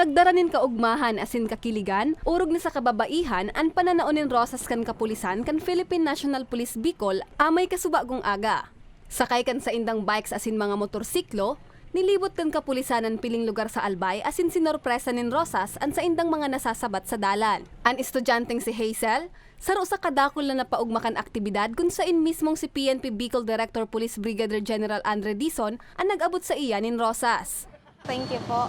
Nagdaranin kaugmahan asin kakiligan, urog na sa kababaihan an pananaonin rosas kan kapulisan kan Philippine National Police Bicol amay kasubagong aga. Sakay kan sa indang bikes asin mga motorsiklo, nilibot kan kapulisanan piling lugar sa Albay asin sinorpresa nin Rosas an sa indang mga nasasabat sa dalan. An estudyanteng si Hazel, saro sa kadakol na napaugmakan aktibidad kung sain mismong si PNP Bicol Director Police Brigadier General Andre Dizon ang nag-abot sa iya nin Rosas. Thank you po.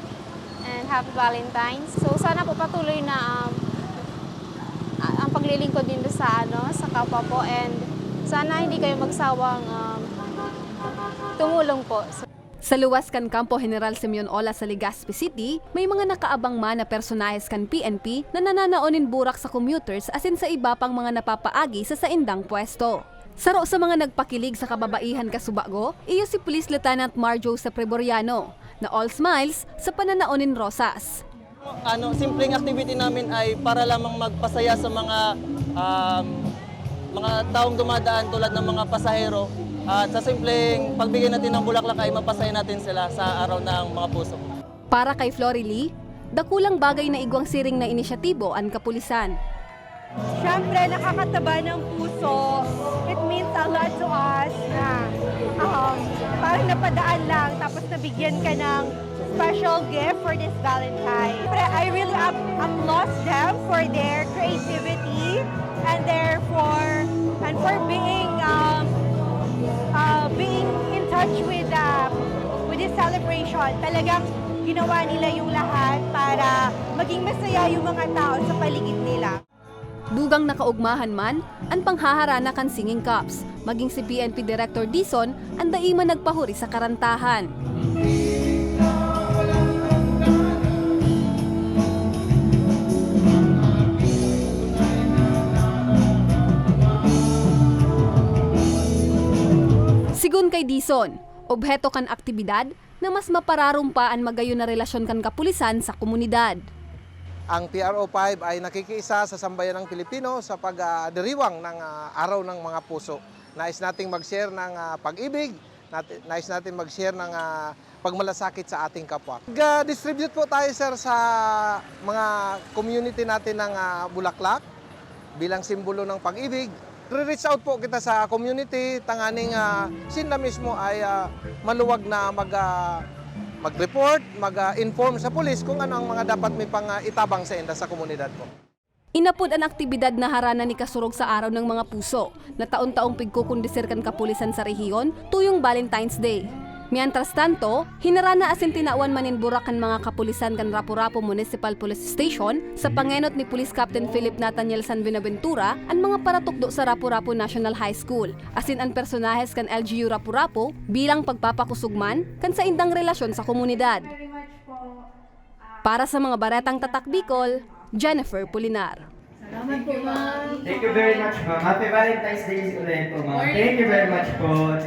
Happy Valentine's. So sana po patuloy na um, ang paglilingkod din sa ano sa kapwa po and sana hindi kayo magsawang um, tumulong po. So, Sa luwas kan Kampo General Simeon Ola sa Legazpi City, may mga nakaabang man na personahes kan PNP na nananaonin burak sa commuters asin sa iba pang mga napapaagi sa saindang pwesto. Saro sa mga nagpakilig sa kababaihan kasubago, iyo si Police Lieutenant Marjo sa Preboriano, na all smiles sa pananaonin Rosas. ano, simpleng activity namin ay para lamang magpasaya sa mga um, mga taong dumadaan tulad ng mga pasahero. At sa simpleng pagbigay natin ng bulaklak ay mapasaya natin sila sa araw ng mga puso. Para kay Flory Lee, dakulang bagay na igwang siring na inisyatibo ang kapulisan. Siyempre, nakakataba ng puso. It means a lot to us na um, parang napadaan lang tapos nabigyan ka ng special gift for this Valentine. Siyempre, I really up applaud them for their creativity and therefore and for being um, uh, being in touch with uh, with this celebration. Talagang ginawa nila yung lahat para maging masaya yung mga tao sa paligid. Dugang nakaugmahan man, ang panghaharana kan singing cups, maging si PNP Director Dison, ang daiman nagpahuri sa karantahan. Sigun kay Dison, obheto kan aktibidad na mas mapararumpaan magayon na relasyon kan kapulisan sa komunidad. Ang PRO5 ay nakikiisa sa sambayan ng Pilipino sa pagdiriwang ng ah, araw ng mga puso. Nais nating mag-share ng ah, pag-ibig, nati- nais natin mag-share ng ah, pagmalasakit sa ating kapwa. Nag-distribute po tayo sir sa mga community natin ng ah, bulaklak bilang simbolo ng pag-ibig. Re-reach out po kita sa community, tanganing uh, sila mismo ay ah, maluwag na mag ah, mag-report, mag-inform sa pulis kung ano ang mga dapat may pang ah, itabang sa inda sa komunidad po. Inapod ang aktibidad na harana ni Kasurog sa Araw ng Mga Puso na taon-taong pigkukundisir kan kapulisan sa rehiyon tuyong Valentine's Day. Mientras tanto, hinarana asin tinawan manin burakan mga kapulisan kan Rapu-Rapu Municipal Police Station sa pangenot ni Police Captain Philip Nathaniel San Buenaventura ang mga paratukdo sa Rapu-Rapu National High School. Asin ang personahes kan LGU Rapu-Rapu bilang pagpapakusugman kan sa indang relasyon sa komunidad. Para sa mga baretang tatak Bicol, Jennifer Pulinar. Thank you very much, ma'am. Happy Valentine's Day ulit po, ma'am. Thank you very much po.